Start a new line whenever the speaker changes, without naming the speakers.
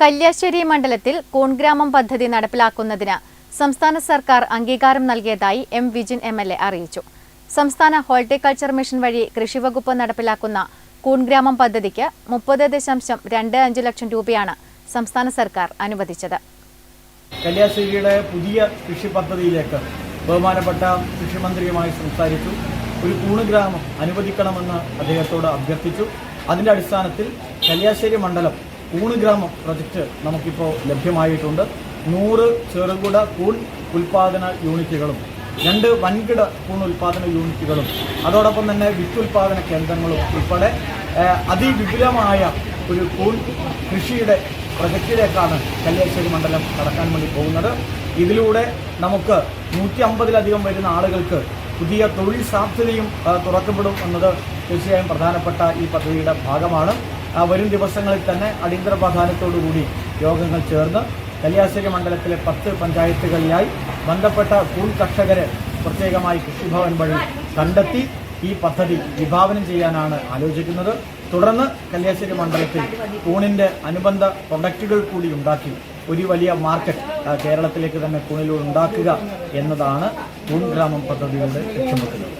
കല്യാശ്ശേരി മണ്ഡലത്തിൽ കോൺഗ്രാമം പദ്ധതി നടപ്പിലാക്കുന്നതിന് സംസ്ഥാന സർക്കാർ അംഗീകാരം നൽകിയതായി M Vijin M L A അറിയിച്ചു. സംസ്ഥാന ഹോർട്ടിക്കൾച്ചർ മിഷൻ വഴി കൃഷിവകുപ്പ് നടപ്പിലാക്കുന്ന കൂൺഗ്രാമം പദ്ധതിക്ക് മുപ്പത് ദശാംശം രണ്ട് അഞ്ച് ലക്ഷം രൂപയാണ് സംസ്ഥാന സർക്കാർ അനുവദിച്ചത്.
കല്യാശ്ശേരിയുടെ പുതിയ കൃഷി പദ്ധതിയിലേക്ക് ബഹുമാനപ്പെട്ട കൃഷിമന്ത്രിയുമായി സംസാരിച്ചു. ഒരു കൂണ് ഗ്രാമം അനുവദിക്കണമെന്ന് അദ്ദേഹത്തോട് അഭ്യർത്ഥിച്ചു. അതിന്റെ അടിസ്ഥാനത്തിൽ കല്യാശ്ശേരി മണ്ഡലം കൂണ് ഗ്രാമം പ്രൊജക്റ്റ് നമുക്കിപ്പോൾ ലഭ്യമായിട്ടുണ്ട്. നൂറ് ചെറുകിട കൂൺ ഉൽപാദന യൂണിറ്റുകളും രണ്ട് വൻകിട കൂൺ ഉൽപാദന യൂണിറ്റുകളും അതോടൊപ്പം തന്നെ വിത്തുൽപാദന കേന്ദ്രങ്ങളും ഉൾപ്പെടെ അതിവിപുലമായ ഒരു കൂൺ കൃഷിയുടെ പ്രൊജക്റ്റിലേക്കാണ് കല്യാശ്ശേരി മണ്ഡലം കടക്കാൻ വേണ്ടി പോകുന്നത്. ഇതിലൂടെ നമുക്ക് നൂറ്റി അമ്പതിലധികം വരുന്ന ആളുകൾക്ക് പുതിയ തൊഴിൽ സാധ്യതയും തുറക്കപ്പെടും എന്നത് തീർച്ചയായും പ്രധാനപ്പെട്ട ഈ പദ്ധതിയുടെ ഭാഗമാണ്. വരും ദിവസങ്ങളിൽ തന്നെ അടിയന്തര പ്രാധാന്യത്തോടുകൂടി യോഗങ്ങൾ ചേർന്ന് കല്യാശ്ശേരി മണ്ഡലത്തിലെ പത്ത് പഞ്ചായത്തുകളിലായി ബന്ധപ്പെട്ട കൂൺ കർഷകരെ പ്രത്യേകമായി കൃഷിഭവൻ വഴി കണ്ടെത്തി ഈ പദ്ധതി വിഭാവനം ചെയ്യാനാണ് ആലോചിക്കുന്നത്. തുടർന്ന് കല്യാശ്ശേരി മണ്ഡലത്തിൽ കൂണിന്റെ അനുബന്ധ പ്രൊഡക്റ്റുകൾ കൂടി ഉണ്ടാക്കി ഒരു വലിയ മാർക്കറ്റ് കേരളത്തിലേക്ക് തന്നെ കൂണിലൂടെ ഉണ്ടാക്കുക എന്നതാണ് കൂൺ ഗ്രാമം പദ്ധതിയുടെ ലക്ഷ്യം വെക്കുന്നത്.